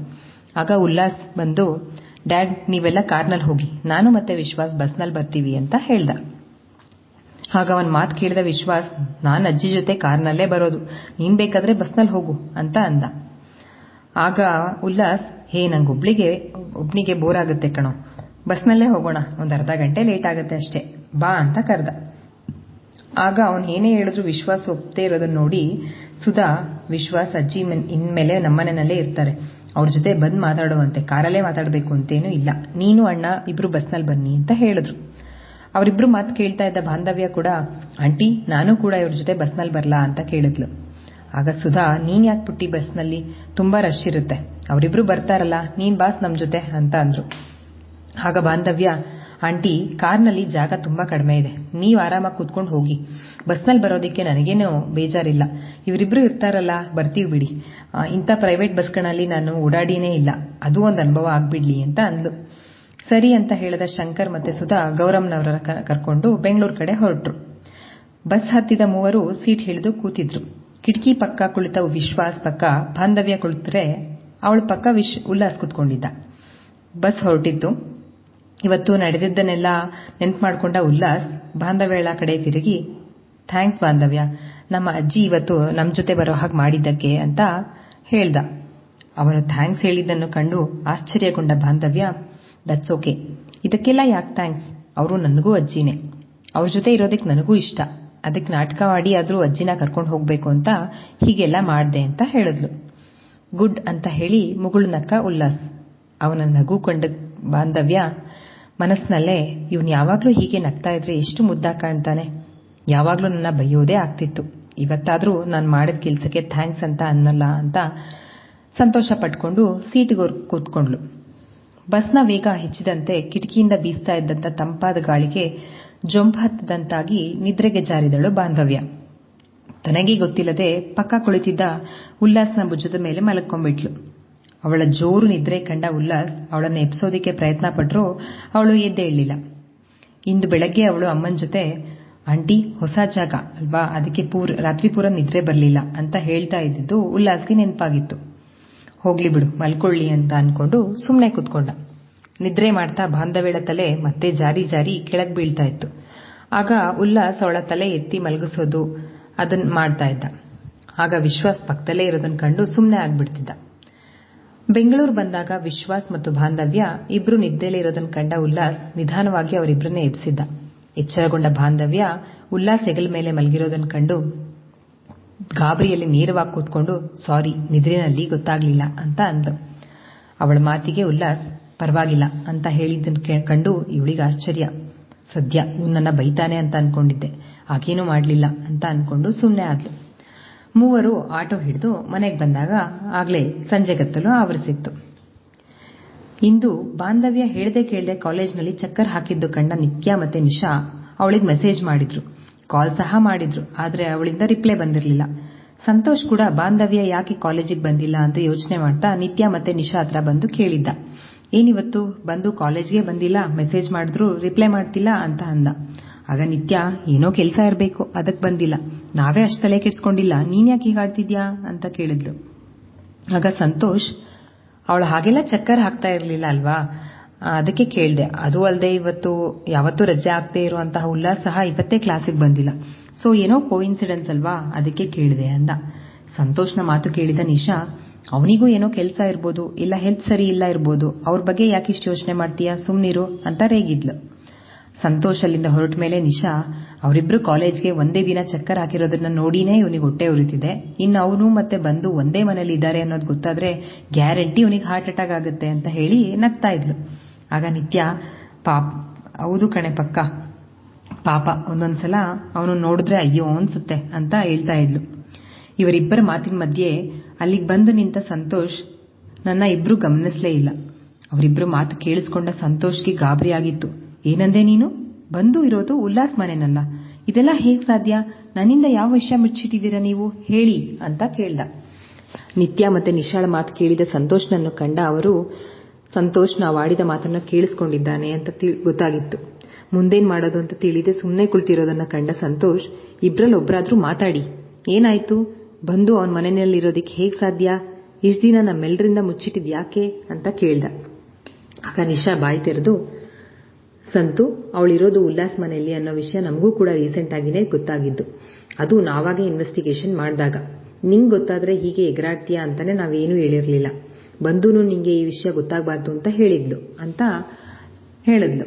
ಆಗ ಉಲ್ಲಾಸ್ ಬಂದು, ಡ್ಯಾಡ್, ನೀವೆಲ್ಲ ಕಾರ್ನಲ್ಲಿ ಹೋಗಿ. ನಾನು ಮತ್ತೆ ವಿಶ್ವಾಸ್ ಬಸ್ನಲ್ಲಿ ಬರ್ತೀವಿ ಅಂತ ಹೇಳ್ದ. ಆಗ ಅವನ್ ಮಾತು ಕೇಳಿದ ವಿಶ್ವಾಸ್, ನಾನ್ ಅಜ್ಜಿ ಜೊತೆ ಕಾರ್ನಲ್ಲೇ ಬರೋದು. ನೀನ್ ಬೇಕಾದ್ರೆ ಬಸ್ನಲ್ಲಿ ಹೋಗು ಅಂತ ಅಂದ. ಆಗ ಉಲ್ಲಾಸ್, ಹೇ ನಂಗೊಬ್ಳಿಗೆ ಒಬ್ನಿಗೆ ಬೋರ್ ಆಗುತ್ತೆ ಕಣೋ. ಬಸ್ನಲ್ಲೇ ಹೋಗೋಣ. ಒಂದ್ ಅರ್ಧ ಗಂಟೆ ಲೇಟ್ ಆಗುತ್ತೆ ಅಷ್ಟೇ. ಬಾ ಅಂತ ಕರೆದ. ಆಗ ಅವನ್ ಏನೇ ಹೇಳಿದ್ರು ವಿಶ್ವಾಸ್ ಒಪ್ತೇ ಇರೋದನ್ನ ನೋಡಿ ಸುಧಾ, ವಿಶ್ವಾಸ್ ಅಜ್ಜಿ ಇನ್ಮೇಲೆ ನಮ್ಮನೆಯಲ್ಲೇ ಇರ್ತಾರೆ. ಅವ್ರ ಜೊತೆ ಬಂದ್ ಮಾತಾಡುವಂತೆ, ಕಾರಲ್ಲೇ ಮಾತಾಡಬೇಕು ಅಂತೇನು ಇಲ್ಲ. ನೀನು, ಅಣ್ಣ, ಇಬ್ರು ಬಸ್ನಲ್ಲಿ ಬನ್ನಿ ಅಂತ ಹೇಳಿದ್ರು. ಅವರಿಬ್ರು ಮಾತು ಕೇಳ್ತಾ ಇದ್ದ ಬಾಂಧವ್ಯ ಕೂಡ, ಆಂಟಿ, ನಾನು ಕೂಡ ಇವ್ರ ಜೊತೆ ಬಸ್ನಲ್ಲಿ ಬರ್ಲಾ ಅಂತ ಕೇಳಿದ್ಲು. ಆಗ ಸುಧಾ, ನೀನ್ ಯಾಕೆ ಪುಟ್ಟಿ ಬಸ್ನಲ್ಲಿ? ತುಂಬಾ ರಶ್ ಇರುತ್ತೆ. ಅವರಿಬ್ರು ಬರ್ತಾರಲ್ಲ, ನೀನ್ ಬಾಸ್ ನಮ್ ಜೊತೆ ಅಂತ ಅಂದ್ರು. ಆಗ ಬಾಂಧವ್ಯ ಆಂಟಿ, ಕಾರ್ನಲ್ಲಿ ಜಾಗ ತುಂಬಾ ಕಡಿಮೆ ಇದೆ. ನೀವು ಆರಾಮಾಗಿ ಕೂತ್ಕೊಂಡು ಹೋಗಿ. ಬಸ್ನಲ್ಲಿ ಬರೋದಕ್ಕೆ ನನಗೇನು ಬೇಜಾರಿಲ್ಲ. ಇವರಿಬ್ರು ಇರ್ತಾರಲ್ಲ, ಬರ್ತೀವಿ ಬಿಡಿ. ಇಂಥ ಪ್ರೈವೇಟ್ ಬಸ್ಗಳಲ್ಲಿ ನಾನು ಓಡಾಡಿನೇ ಇಲ್ಲ. ಅದು ಒಂದು ಅನುಭವ ಆಗ್ಬಿಡ್ಲಿ ಅಂತ ಅಂದ್ಲು. ಸರಿ ಅಂತ ಹೇಳಿದ ಶಂಕರ್ ಮತ್ತೆ ಸುಧಾ ಗೌರಮ್ನವರ ಕರ್ಕೊಂಡು ಬೆಂಗಳೂರು ಕಡೆ ಹೊರಟ್ರು. ಬಸ್ ಹತ್ತಿದ ಮೂವರು ಸೀಟ್ ಹಿಡಿದು ಕೂತಿದ್ರು. ಕಿಟಕಿ ಪಕ್ಕ ಕುಳಿತ ವಿಶ್ವಾಸ್ ಪಕ್ಕ, ಬಾಂಧವ್ಯ ಕುಳಿತರೆ ಅವಳ ಪಕ್ಕ ಉಲ್ಲಾಸ್ ಕೂತ್ಕೊಂಡಿದ್ದ. ಬಸ್ ಹೊರಟಿತ್ತು. ಇವತ್ತು ನಡೆದಿದ್ದನ್ನೆಲ್ಲ ನೆನ್ಪು ಮಾಡಿಕೊಂಡ ಉಲ್ಲಾಸ್ ಬಾಂಧವ್ಯಗಳ ಕಡೆ ತಿರುಗಿ, ಥ್ಯಾಂಕ್ಸ್ ಬಾಂಧವ್ಯ, ನಮ್ಮ ಅಜ್ಜಿ ಇವತ್ತು ನಮ್ಮ ಜೊತೆ ಬರೋ ಹಾಗೆ ಮಾಡಿದ್ದಕ್ಕೆ ಅಂತ ಹೇಳ್ದ. ಅವನು ಥ್ಯಾಂಕ್ಸ್ ಹೇಳಿದ್ದನ್ನು ಕಂಡು ಆಶ್ಚರ್ಯಗೊಂಡ ಬಾಂಧವ್ಯ ದಟ್ಸ್ ಓಕೆ ಇದಕ್ಕೆಲ್ಲ ಯಾಕೆ ಥ್ಯಾಂಕ್ಸ್? ಅವರು ನನಗೂ ಅಜ್ಜಿನೇ. ಅವ್ರ ಜೊತೆ ಇರೋದಕ್ಕೆ ನನಗೂ ಇಷ್ಟ. ಅದಕ್ಕೆ ನಾಟಕವಾಡಿ ಆದ್ರೂ ಅಜ್ಜಿನ ಕರ್ಕೊಂಡು ಹೋಗಬೇಕು ಅಂತ ಹೀಗೆಲ್ಲ ಮಾಡ್ದೆ ಅಂತ ಹೇಳಿದ್ಲು. ಗುಡ್ ಅಂತ ಹೇಳಿ ಮುಗುಳು ನಕ್ಕ ಉಲ್ಲಾಸ್. ಅವನ ನಗು ಕಂಡ ಬಾಂಧವ್ಯ ಮನಸ್ಸಿನಲ್ಲೇ ಇವನು ಯಾವಾಗಲೂ ಹೀಗೆ ನಗ್ತಾ ಇದ್ರೆ ಎಷ್ಟು ಮುದ್ದ ಕಾಣ್ತಾನೆ. ಯಾವಾಗಲೂ ನನ್ನ ಬೈಯೋದೇ ಆಗ್ತಿತ್ತು. ಇವತ್ತಾದರೂ ನಾನು ಮಾಡಿದ ಕೆಲಸಕ್ಕೆ ಥ್ಯಾಂಕ್ಸ್ ಅಂತ ಅನ್ನಲ್ಲ ಅಂತ ಸಂತೋಷ ಪಟ್ಕೊಂಡು ಸೀಟ್ಗೆ ಕೂತ್ಕೊಂಡ್ಲು ಬಸ್ನ ವೇಗ ಹೆಚ್ಚಿದಂತೆ ಕಿಟಕಿಯಿಂದ ಬೀಸ್ತಾ ಇದ್ದಂತ ತಂಪಾದ ಗಾಳಿಗೆ ಜೊಂಬ ಹತ್ತದಂತಾಗಿ ನಿದ್ರೆಗೆ ಜಾರಿದಳು ಬಾಂಧವ್ಯ. ತನಗೇ ಗೊತ್ತಿಲ್ಲದೆ ಪಕ್ಕ ಕುಳಿತಿದ್ದ ಉಲ್ಲಾಸ್ನ ಭುಜದ ಮೇಲೆ ಮಲಕೊಂಡ್ಬಿಟ್ಲು ಅವಳ ಜೋರು ನಿದ್ರೆ ಕಂಡ ಉಲ್ಲಾಸ್ ಅವಳನ್ನು ಎಬ್ಸೋದಿಕ್ಕೆ ಪ್ರಯತ್ನ ಪಟ್ರೂ ಅವಳು ಎದ್ದೇ ಇಳಿಲ್ಲ ಇಂದು ಬೆಳಗ್ಗೆ ಅವಳು ಅಮ್ಮನ ಜೊತೆ, ಆಂಟಿ, ಹೊಸ ಜಾಗ ಅಲ್ವಾ? ಅದಕ್ಕೆ ರಾತ್ರಿ ಪೂರ ನಿದ್ರೆ ಬರಲಿಲ್ಲ ಅಂತ ಹೇಳ್ತಾ ಇದ್ದಿದ್ದು ಉಲ್ಲಾಸ್ಗೆ ನೆನಪಾಗಿತ್ತು. ಹೋಗ್ಲಿ ಬಿಡು, ಮಲ್ಕೊಳ್ಳಿ ಅಂತ ಅನ್ಕೊಂಡು ಸುಮ್ಮನೆ ಕೂತ್ಕೊಂಡ. ನಿದ್ರೆ ಮಾಡ್ತಾ ಬಾಂಧವ್ಯಳ ತಲೆ ಮತ್ತೆ ಜಾರಿ ಜಾರಿ ಕೆಳಗ್ ಬೀಳ್ತಾ ಇತ್ತು. ಆಗ ಉಲ್ಲಾಸ್ ಅವಳ ತಲೆ ಎತ್ತಿ ಮಲಗಿಸೋದು ಅದನ್ನ ಮಾಡ್ತಾ ಇದ್ದ. ಆಗ ವಿಶ್ವಾಸ್ ಪಕ್ಕದಲ್ಲೇ ಇರೋದನ್ನ ಕಂಡು ಸುಮ್ಮನೆ ಆಗ್ಬಿಡ್ತಿದ್ದ. ಬೆಂಗಳೂರು ಬಂದಾಗ ವಿಶ್ವಾಸ್ ಮತ್ತು ಬಾಂಧವ್ಯ ಇಬ್ರು ನಿದ್ದೆಲೇ ಇರೋದನ್ನು ಕಂಡ ಉಲ್ಲಾಸ್ ನಿಧಾನವಾಗಿ ಅವರಿಬ್ಬರನ್ನೇ ಎಬ್ಬಿಸಿದ್ದ ಎಚ್ಚರಗೊಂಡ ಬಾಂಧವ್ಯ ಉಲ್ಲಾಸ್ ಹೆಗಲ ಮೇಲೆ ಮಲಗಿರೋದನ್ನು ಕಂಡು ಗಾಬರಿಯಲ್ಲಿ ನೇರವಾಗಿ ಕೂತ್ಕೊಂಡು, ಸಾರಿ ನಿದ್ರೆನಲ್ಲಿ ಗೊತ್ತಾಗ್ಲಿಲ್ಲ ಅಂತ ಅಂದ್ಲು. ಅವಳ ಮಾತಿಗೆ ಉಲ್ಲಾಸ್, ಪರವಾಗಿಲ್ಲ ಅಂತ ಹೇಳಿದ್ದನ್ನು ಕಂಡು ಇವಳಿಗೆ ಆಶ್ಚರ್ಯ. ಸದ್ಯ ನನ್ನ ಬೈತಾನೆ ಅಂತ ಅನ್ಕೊಂಡಿದ್ದೆ. ಆಕೇನೂ ಮಾಡಲಿಲ್ಲ ಅಂತ ಅನ್ಕೊಂಡು ಸುಮ್ಮನೆ ಆದ್ಲು. ಮೂವರು ಆಟೋ ಹಿಡಿದು ಮನೆಗೆ ಬಂದಾಗ ಆಗ್ಲೇ ಸಂಜೆಗತ್ತಲು ಆವರಿಸಿತ್ತು. ಇಂದು ಬಾಂಧವ್ಯ ಹೇಳ್ದೆ ಕೇಳ್ದೆ ಕಾಲೇಜ್ನಲ್ಲಿ ಚಕ್ಕರ್ ಹಾಕಿದ್ದು ಕಂಡ ನಿತ್ಯಾ ಮತ್ತೆ ನಿಶಾ ಅವಳಿಗೆ ಮೆಸೇಜ್ ಮಾಡಿದ್ರು. ಕಾಲ್ ಸಹ ಮಾಡಿದ್ರು, ಆದರೆ ಅವಳಿಂದ ರಿಪ್ಲೈ ಬಂದಿರಲಿಲ್ಲ. ಸಂತೋಷ್ ಕೂಡ ಬಾಂಧವ್ಯ ಯಾಕೆ ಕಾಲೇಜಿಗೆ ಬಂದಿಲ್ಲ ಅಂತ ಯೋಚನೆ ಮಾಡ್ತಾ ನಿತ್ಯ ಮತ್ತೆ ನಿಶಾ ಹತ್ರ ಬಂದು ಕೇಳಿದ್ದ. ಏನಿವತ್ತು, ಬಂದು ಕಾಲೇಜ್ಗೆ ಬಂದಿಲ್ಲ, ಮೆಸೇಜ್ ಮಾಡಿದ್ರು, ರಿಪ್ಲೈ ಮಾಡ್ತಿಲ್ಲ ಅಂತ ಅಂದ. ಆಗ ನಿತ್ಯ ಏನೋ ಕೆಲಸ ಇರಬೇಕು, ಅದಕ್ಕೆ ಬಂದಿಲ್ಲ. ನಾವೇ ಅಷ್ಟು ತಲೆ ಕೆಡ್ಸ್ಕೊಂಡಿಲ್ಲ. ನೀನ್ ಯಾಕೆ ಹೀಗಾಡ್ತಿದ್ಯಾ ಅಂತ ಕೇಳಿದ್ಲು. ಆಗ ಸಂತೋಷ್, ಅವಳು ಹಾಗೆಲ್ಲ ಚಕ್ಕರ್ ಹಾಕ್ತಾ ಇರಲಿಲ್ಲ ಅಲ್ವಾ? ಅದಕ್ಕೆ ಕೇಳಿದೆ. ಅದು ಅಲ್ಲದೆ ಇವತ್ತು, ಯಾವತ್ತೂ ರಜೆ ಆಗ್ತೇ ಇರುವಂತಹ ಉಲ್ಲಾಸ ಸಹ ಇವತ್ತೇ ಕ್ಲಾಸಿಗೆ ಬಂದಿಲ್ಲ. ಸೊ ಏನೋ ಕೋಇನ್ಸಿಡೆನ್ಸ್ ಅಲ್ವಾ? ಅದಕ್ಕೆ ಕೇಳಿದೆ ಅಂದ. ಸಂತೋಷ್ನ ಮಾತು ಕೇಳಿದ ನಿಶಾ, ಅವನಿಗೂ ಏನೋ ಕೆಲಸ ಇರ್ಬೋದು, ಇಲ್ಲ ಹೆಲ್ತ್ ಸರಿ ಇಲ್ಲ ಇರ್ಬೋದು. ಅವ್ರ ಬಗ್ಗೆ ಯಾಕೆ ಇಷ್ಟು ಯೋಚನೆ ಮಾಡ್ತೀಯಾ? ಸುಮ್ನಿರು ಅಂತ ರೇಗಿದ್ಲು. ಸಂತೋಷ್ ಅಲ್ಲಿಂದ ಹೊರಟ ಮೇಲೆ ನಿಶಾ ಅವರಿಬ್ರು ಕಾಲೇಜ್ಗೆ ಒಂದೇ ದಿನ ಚಕ್ಕರ್ ಹಾಕಿರೋದನ್ನ ನೋಡಿನೇ ಇವನಿಗೆ ಹೊಟ್ಟೆ ಉರಿತಿದೆ. ಇನ್ನು ಅವನು ಮತ್ತೆ ಬಂದು ಒಂದೇ ಮನೇಲಿ ಇದ್ದಾರೆ ಅನ್ನೋದು ಗೊತ್ತಾದ್ರೆ ಗ್ಯಾರಂಟಿ ಇವನಿಗೆ ಹಾರ್ಟ್ ಅಟ್ಯಾಕ್ ಆಗುತ್ತೆ ಅಂತ ಹೇಳಿ ನಗ್ತಾ ಇದ್ಲು. ಆಗ ನಿತ್ಯ, ಪಾಪ್, ಹೌದು ಕಣೆ ಪಕ್ಕ. ಪಾಪ, ಒಂದೊಂದ್ಸಲ ಅವನು ನೋಡಿದ್ರೆ ಅಯ್ಯೋ ಅನ್ಸುತ್ತೆ ಅಂತ ಹೇಳ್ತಾ ಇದ್ಲು. ಇವರಿಬ್ಬರ ಮಾತಿನ ಮಧ್ಯೆ ಅಲ್ಲಿಗೆ ಬಂದು ನಿಂತ ಸಂತೋಷ್ ನನ್ನ ಇಬ್ರು ಗಮನಿಸ್ಲೇ ಇಲ್ಲ. ಅವರಿಬ್ರು ಮಾತು ಕೇಳಿಸ್ಕೊಂಡ ಸಂತೋಷ್ಗೆ ಗಾಬರಿ ಆಗಿತ್ತು ಏನಂದೆ ನೀನು? ಬಂದು ಇರೋದು ಉಲ್ಲಾಸ್ ಮನೆನಲ್ಲ. ಇದೆಲ್ಲ ಹೇಗ್ ಸಾಧ್ಯ? ನನ್ನಿಂದ ಯಾವ ವಿಷಯ ಮುಚ್ಚಿಟ್ಟಿದ್ದೀರಾ ನೀವು? ಹೇಳಿ ಅಂತ ಕೇಳ್ದ. ನಿತ್ಯ ಮತ್ತೆ ನಿಶಾಳ ಮಾತು ಕೇಳಿದ ಸಂತೋಷ್ನನ್ನು ಕಂಡ ಅವರು, ಸಂತೋಷ್, ನಾವು ಆಡಿದ ಮಾತನ್ನು ಕೇಳಿಸ್ಕೊಂಡಿದ್ದಾನೆ ಅಂತ ಗೊತ್ತಾಗಿತ್ತು. ಮುಂದೇನ್ ಮಾಡೋದು ಅಂತ ತಿಳಿದೆ ಸುಮ್ಮನೆ ಕುಳಿತಿರೋದನ್ನ ಕಂಡ ಸಂತೋಷ್ ಇಬ್ರಲ್ಲಿ ಒಬ್ರಾದ್ರೂ ಮಾತಾಡಿ. ಏನಾಯ್ತು? ಬಂದು ಅವನ ಮನೆಯಲ್ಲಿರೋದಿಕ್ ಹೇಗ್ ಸಾಧ್ಯ? ಇಷ್ಟು ದಿನ ನಮ್ಮೆಲ್ಲರಿಂದ ಮುಚ್ಚಿಟ್ಟಿದ್ಯಾಕೆ ಅಂತ ಕೇಳ್ದ. ಆಗ ನಿಶಾ ಬಾಯಿ ತೆರೆದು ಸಂತು, ಅವಳಿರೋದು ಉಲ್ಲಾಸ್ ಮನೆಯಲ್ಲಿ ಅನ್ನೋ ವಿಷಯ ನಮಗೂ ಕೂಡ ರೀಸೆಂಟ್ ಆಗಿನೇ ಗೊತ್ತಾಗಿದ್ದು. ಅದು ನಾವಾಗೆ ಇನ್ವೆಸ್ಟಿಗೇಷನ್ ಮಾಡಿದಾಗ. ನಿಂಗ್ ಗೊತ್ತಾದ್ರೆ ಹೀಗೆ ಎಗರಾಡ್ತೀಯಾ ಅಂತಾನೆ ನಾವೇನು ಹೇಳಿರ್ಲಿಲ್ಲ. ಬಂದೂನು ನಿಂಗೆ ಈ ವಿಷಯ ಗೊತ್ತಾಗಬಾರ್ದು ಅಂತ ಹೇಳಿದ್ಲು ಅಂತ ಹೇಳಿದ್ಲು.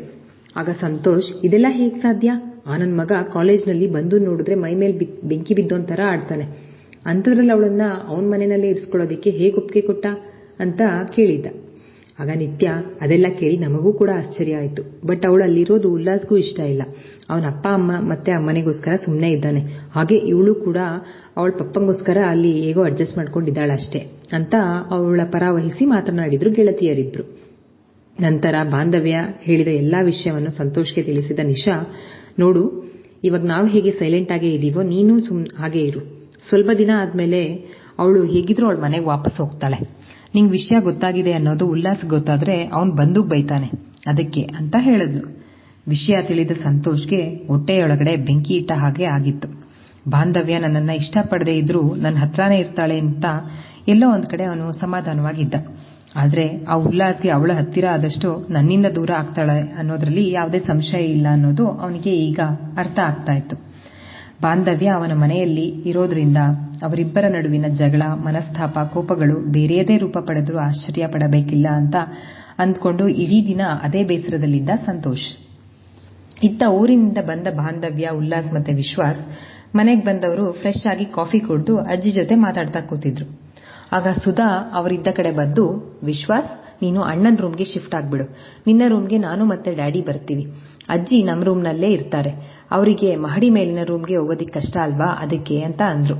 ಆಗ ಸಂತೋಷ್, ಇದೆಲ್ಲ ಹೇಗ್ ಸಾಧ್ಯ? ಆ ನನ್ ಮಗ ಕಾಲೇಜ್ನಲ್ಲಿ ಬಂದು ನೋಡಿದ್ರೆ ಮೈ ಮೇಲೆ ಬೆಂಕಿ ಬಿದ್ದೋನ್ ಆಡ್ತಾನೆ. ಅಂಥದ್ರಲ್ಲಿ ಅವಳನ್ನ ಅವನ ಮನೆಯಲ್ಲೇ ಇರಿಸ್ಕೊಳ್ಳೋದಕ್ಕೆ ಹೇಗೆ ಒಪ್ಪಿಗೆ ಕೊಟ್ಟ ಅಂತ ಕೇಳಿದ್ದ. ಆಗ ನಿತ್ಯ ಅದೆಲ್ಲ ಕೇಳಿ ನಮಗೂ ಕೂಡ ಆಶ್ಚರ್ಯ ಆಯಿತು. ಬಟ್ ಅವಳು ಅಲ್ಲಿರೋದು ಉಲ್ಲಾಸ್ಗೂ ಇಷ್ಟ ಇಲ್ಲ. ಅವನ ಅಪ್ಪ, ಅಮ್ಮ ಮತ್ತೆ ಅಮ್ಮನಿಗೋಸ್ಕರ ಸುಮ್ಮನೆ ಇದ್ದಾನೆ. ಹಾಗೆ ಇವಳು ಕೂಡ ಅವಳ ಪಪ್ಪಂಗೋಸ್ಕರ ಅಲ್ಲಿ ಹೇಗೋ ಅಡ್ಜಸ್ಟ್ ಮಾಡ್ಕೊಂಡಿದ್ದಾಳೆ ಅಷ್ಟೇ ಅಂತ ಅವಳ ಪರ ವಹಿಸಿ ಮಾತನಾಡಿದ್ರು ಗೆಳತಿಯರಿಬ್ರು. ನಂತರ ಬಾಂಧವ್ಯ ಹೇಳಿದ ಎಲ್ಲಾ ವಿಷಯವನ್ನು ಸಂತೋಷ್ಗೆ ತಿಳಿಸಿದ ನಿಶಾ, ನೋಡು, ಇವಾಗ ನಾವು ಹೇಗೆ ಸೈಲೆಂಟ್ ಆಗೇ ಇದೀವೋ ನೀನು ಹಾಗೆ ಇರು. ಸ್ವಲ್ಪ ದಿನ ಆದ್ಮೇಲೆ ಅವಳು ಹೇಗಿದ್ರು ಅವಳ ಮನೆಗೆ ವಾಪಸ್ ಹೋಗ್ತಾಳೆ. ನಿಂಗ್ ವಿಷಯ ಗೊತ್ತಾಗಿದೆ ಅನ್ನೋದು ಉಲ್ಲಾಸ್ ಗೊತ್ತಾದ್ರೆ ಅವನ್ ಬಂದೂಕ್ ಬೈತಾನೆ. ಅದಕ್ಕೆ ಅಂತ ಹೇಳಿದ್ಲು. ವಿಷಯ ತಿಳಿದ ಸಂತೋಷ್ಗೆ ಹೊಟ್ಟೆಯೊಳಗಡೆ ಬೆಂಕಿ ಇಟ್ಟ ಹಾಗೆ ಆಗಿತ್ತು. ಬಾಂಧವ್ಯ ನನ್ನನ್ನ ಇಷ್ಟಪಡದೇ ಇದ್ರೂ ನನ್ನ ಹತ್ರಾನೇ ಇರ್ತಾಳೆ ಅಂತ ಎಲ್ಲೋ ಒಂದ್ ಕಡೆ ಅವನು ಸಮಾಧಾನವಾಗಿದ್ದ. ಆದ್ರೆ ಆ ಉಲ್ಲಾಸ್ಗೆ ಅವಳ ಹತ್ತಿರ ಆದಷ್ಟು ನನ್ನಿಂದ ದೂರ ಆಗ್ತಾಳೆ ಅನ್ನೋದ್ರಲ್ಲಿ ಯಾವುದೇ ಸಂಶಯ ಇಲ್ಲ ಅನ್ನೋದು ಅವನಿಗೆ ಈಗ ಅರ್ಥ ಆಗ್ತಾ ಇತ್ತು. ಬಾಂಧವ್ಯ ಅವನ ಮನೆಯಲ್ಲಿ ಇರೋದ್ರಿಂದ ಅವರಿಬ್ಬರ ನಡುವಿನ ಜಗಳ, ಮನಸ್ತಾಪ, ಕೋಪಗಳು ಬೇರೆಯದೇ ರೂಪ ಪಡೆದರೂ ಆಶ್ಚರ್ಯ ಪಡಬೇಕಿಲ್ಲ ಅಂತ ಅಂದ್ಕೊಂಡು ಇಡೀ ದಿನ ಅದೇ ಬೇಸರದಲ್ಲಿದ್ದ ಸಂತೋಷ್. ಇತ್ತ ಊರಿನಿಂದ ಬಂದ ಬಾಂಧವ್ಯ, ಉಲ್ಲಾಸ್ ಮತ್ತೆ ವಿಶ್ವಾಸ್ ಮನೆಗೆ ಬಂದವರು ಫ್ರೆಶ್ ಆಗಿ ಕಾಫಿ ಕುಡಿದು ಅಜ್ಜಿ ಜೊತೆ ಮಾತಾಡ್ತಾ ಕೂತಿದ್ರು. ಆಗ ಸುಧಾ ಅವರಿದ್ದ ಕಡೆ ಬಂದು, ವಿಶ್ವಾಸ್ ನೀನು ಅಣ್ಣನ ರೂಮ್ಗೆ ಶಿಫ್ಟ್ ಆಗ್ಬಿಡು. ನಿನ್ನ ರೂಮ್ಗೆ ನಾನು ಮತ್ತೆ ಡ್ಯಾಡಿ ಬರ್ತೀವಿ. ಅಜ್ಜಿ ನಮ್ಮ ರೂಮ್ನಲ್ಲೇ ಇರ್ತಾರೆ. ಅವರಿಗೆ ಮಹಡಿ ಮೇಲಿನ ರೂಮ್ಗೆ ಹೋಗೋದಿಕ್ಕೆ ಕಷ್ಟ ಅಲ್ವಾ? ಅದಕ್ಕೆ ಅಂತ ಅಂದ್ರು.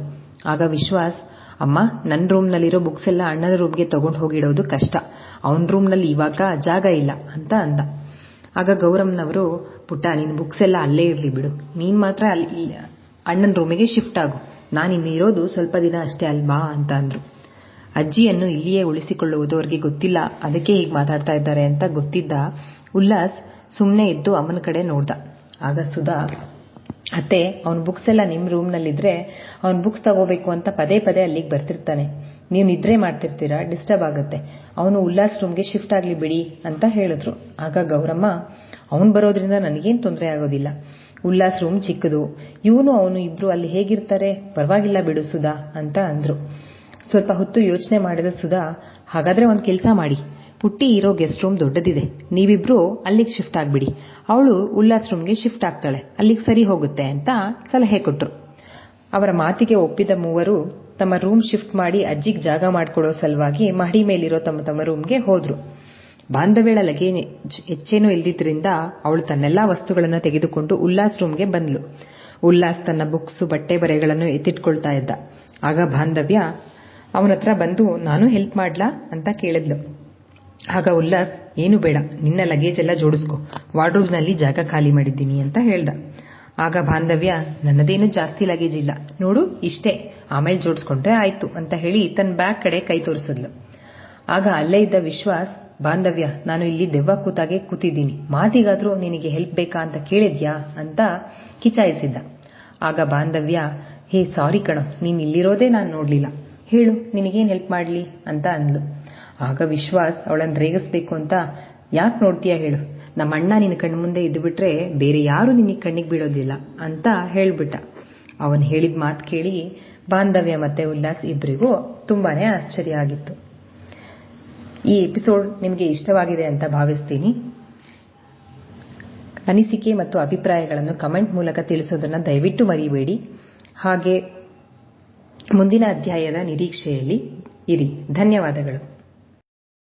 ಆಗ ವಿಶ್ವಾಸ್, ಅಮ್ಮ ನನ್ನ ರೂಮ್ನಲ್ಲಿರೋ ಬುಕ್ಸ್ ಎಲ್ಲ ಅಣ್ಣನ ರೂಮ್ಗೆ ತಗೊಂಡು ಹೋಗಿಡೋದು ಕಷ್ಟ. ಅವನ ರೂಮ್ನಲ್ಲಿ ಇವಾಗ ಜಾಗ ಇಲ್ಲ, ಅಂತ ಅಂದ. ಆಗ ಗೌರಮ್ನವರು, ಪುಟ್ಟ, ನೀನು ಬುಕ್ಸ್ ಎಲ್ಲ ಅಲ್ಲೇ ಇರ್ಲಿ ಬಿಡು. ನೀನ್ ಮಾತ್ರ ಅಣ್ಣನ ರೂಮಿಗೆ ಶಿಫ್ಟ್ ಆಗು. ನಾನಿನ್ನಿರೋದು ಸ್ವಲ್ಪ ದಿನ ಅಷ್ಟೇ ಅಲ್ವಾ? ಅಂತ ಅಂದ್ರು. ಅಜ್ಜಿಯನ್ನು ಇಲ್ಲಿಯೇ ಉಳಿಸಿಕೊಳ್ಳುವುದು ಅವರಿಗೆ ಗೊತ್ತಿಲ್ಲ. ಅದಕ್ಕೆ ಹೀಗೆ ಮಾತಾಡ್ತಾ ಇದ್ದಾರೆ ಅಂತ ಗೊತ್ತಿದ್ದ ಉಲ್ಲಾಸ್ ಸುಮ್ಮನೆ ಇದ್ದು ಅಮ್ಮನ ಕಡೆ ನೋಡ್ದ. ಆಗ ಸುಧಾ, ಅತ್ತೆ, ಅವನ ಬುಕ್ಸ್ ಎಲ್ಲ ನಿಮ್ ರೂಮ್ನಲ್ಲಿದ್ರೆ ಅವನ್ ಬುಕ್ಸ್ ತಗೋಬೇಕು ಅಂತ ಪದೇ ಪದೇ ಅಲ್ಲಿಗೆ ಬರ್ತಿರ್ತಾನೆ. ನೀವು ನಿದ್ರೆ ಮಾಡ್ತಿರ್ತೀರಾ? ಡಿಸ್ಟರ್ಬ್ ಆಗುತ್ತೆ. ಅವನು ಉಲ್ಲಾಸ್ ರೂಮ್ಗೆ ಶಿಫ್ಟ್ ಆಗ್ಲಿ ಬಿಡಿ ಅಂತ ಹೇಳಿದ್ರು. ಆಗ ಗೌರಮ್ಮ, ಅವನು ಬರೋದ್ರಿಂದ ನನಗೇನು ತೊಂದರೆ ಆಗೋದಿಲ್ಲ. ಉಲ್ಲಾಸ್ ರೂಮ್ ಚಿಕ್ಕದು. ಇವನು, ಅವನು ಇಬ್ರು ಅಲ್ಲಿ ಹೇಗಿರ್ತಾರೆ? ಪರವಾಗಿಲ್ಲ ಬಿಡು ಸುಧಾ ಅಂತ ಅಂದ್ರು. ಸ್ವಲ್ಪ ಹೊತ್ತು ಯೋಚನೆ ಮಾಡಿದ ಸುಧಾ, ಹಾಗಾದ್ರೆ ಒಂದು ಕೆಲಸ ಮಾಡಿ. ಪುಟ್ಟಿ ಇರೋ ಗೆಸ್ಟ್ ರೂಮ್ ದೊಡ್ಡದಿದೆ. ನೀವಿಬ್ರು ಅಲ್ಲಿಗೆ ಶಿಫ್ಟ್ ಆಗ್ಬಿಡಿ. ಅವಳು ಉಲ್ಲಾಸ್ ರೂಮ್ಗೆ ಶಿಫ್ಟ್ ಆಗ್ತಾಳೆ. ಅಲ್ಲಿಗೆ ಸರಿ ಹೋಗುತ್ತೆ ಅಂತ ಸಲಹೆ ಕೊಟ್ರು. ಅವರ ಮಾತಿಗೆ ಒಪ್ಪಿದ ಮೂವರು ತಮ್ಮ ರೂಮ್ ಶಿಫ್ಟ್ ಮಾಡಿ ಅಜ್ಜಿಗೆ ಜಾಗ ಮಾಡ್ಕೊಡೋ ಸಲುವಾಗಿ ಮಹಡಿ ಮೇಲಿರೋ ತಮ್ಮ ತಮ್ಮ ರೂಮ್ಗೆ ಹೋದ್ರು. ಬಾಂಧವ್ಯಳ ಲಗೇಜ್ ಹೆಚ್ಚೇನೂ ಇಲ್ದಿದ್ರಿಂದ ಅವಳು ತನ್ನೆಲ್ಲಾ ವಸ್ತುಗಳನ್ನು ತೆಗೆದುಕೊಂಡು ಉಲ್ಲಾಸ್ ರೂಮ್ಗೆ ಬಂದ್ಲು. ಉಲ್ಲಾಸ್ ತನ್ನ ಬುಕ್ಸ್ ಬಟ್ಟೆ ಬರೆಗಳನ್ನು ಎತ್ತಿಟ್ಕೊಳ್ತಾ ಇದ್ದ. ಆಗ ಬಾಂಧವ್ಯ ಅವನ ಹತ್ರ ಬಂದು ನಾನು ಹೆಲ್ಪ್ ಮಾಡ್ಲಾ? ಅಂತ ಕೇಳಿದ್ಲು. ಆಗ ಉಲ್ಲಾಸ್, ಏನು ಬೇಡ, ನಿನ್ನ ಲಗೇಜ್ ಎಲ್ಲ ಜೋಡಿಸ್ಕೊ. ವಾರ್ಡ್ರೋಬ್ನಲ್ಲಿ ಜಾಗ ಖಾಲಿ ಮಾಡಿದ್ದೀನಿ ಅಂತ ಹೇಳ್ದ. ಆಗ ಬಾಂಧವ್ಯ, ನನ್ನದೇನು ಜಾಸ್ತಿ ಲಗೇಜ್ ಇಲ್ಲ. ನೋಡು, ಇಷ್ಟೇ. ಆಮೇಲೆ ಜೋಡಿಸ್ಕೊಂಡ್ರೆ ಆಯ್ತು ಅಂತ ಹೇಳಿ ತನ್ನ ಬ್ಯಾಗ್ ಕಡೆ ಕೈ ತೋರಿಸಿದ್ಲು. ಆಗ ಅಲ್ಲೇ ಇದ್ದ ವಿಶ್ವಾಸ್, ಬಾಂಧವ್ಯ, ನಾನು ಇಲ್ಲಿ ದೆವ್ವ ಕೂತಾಗೆ ಕೂತಿದ್ದೀನಿ. ಮಾತಿಗಾದ್ರೂ ನಿನಗೆ ಹೆಲ್ಪ್ ಬೇಕಾ ಅಂತ ಕೇಳಿದ್ಯಾ? ಅಂತ ಕಿಚಾಯಿಸಿದ್ದ. ಆಗ ಬಾಂಧವ್ಯ, ಹೇ ಸಾರಿ ಕಣ, ನೀನ್ ಇಲ್ಲಿರೋದೇ ನಾನು ನೋಡ್ಲಿಲ್ಲ. ಹೇಳು, ನಿನಗೇನು ಹೆಲ್ಪ್ ಮಾಡಲಿ ಅಂತ ಅಂದ್ಲು. ಆಗ ವಿಶ್ವಾಸ್ ಅವಳನ್ನ ರೇಗಿಸ್ಬೇಕು ಅಂತ ಯಾಕೆ ನೋಡ್ತೀಯಾ ಹೇಳು ನಮ್ಮ ಅಣ್ಣ ನಿನ್ನ ಕಣ್ಮುಂದೆ ಇದ್ದುಬಿಟ್ರೆ ಬೇರೆ ಯಾರು ನಿನ್ನ ಕಣ್ಣಿಗೆ ಬೀಳೋದಿಲ್ಲ ಅಂತ ಹೇಳ್ಬಿಟ್ಟ. ಅವನು ಹೇಳಿದ ಮಾತು ಕೇಳಿ ಬಾಂಧವ್ಯ ಮತ್ತೆ ಉಲ್ಲಾಸ್ ಇಬ್ಬರಿಗೂ ತುಂಬಾನೇ ಆಶ್ಚರ್ಯ ಆಗಿತ್ತು. ಈ ಎಪಿಸೋಡ್ ನಿಮಗೆ ಇಷ್ಟವಾಗಿದೆ ಅಂತ ಭಾವಿಸ್ತೀನಿ. ಅನಿಸಿಕೆ ಮತ್ತು ಅಭಿಪ್ರಾಯಗಳನ್ನು ಕಮೆಂಟ್ ಮೂಲಕ ತಿಳಿಸೋದನ್ನು ದಯವಿಟ್ಟು ಮರೆಯಬೇಡಿ ಹಾಗೆ ಮುಂದಿನ ಅಧ್ಯಾಯದ ನಿರೀಕ್ಷೆಯಲ್ಲಿ ಇರಿ. ಧನ್ಯವಾದಗಳು.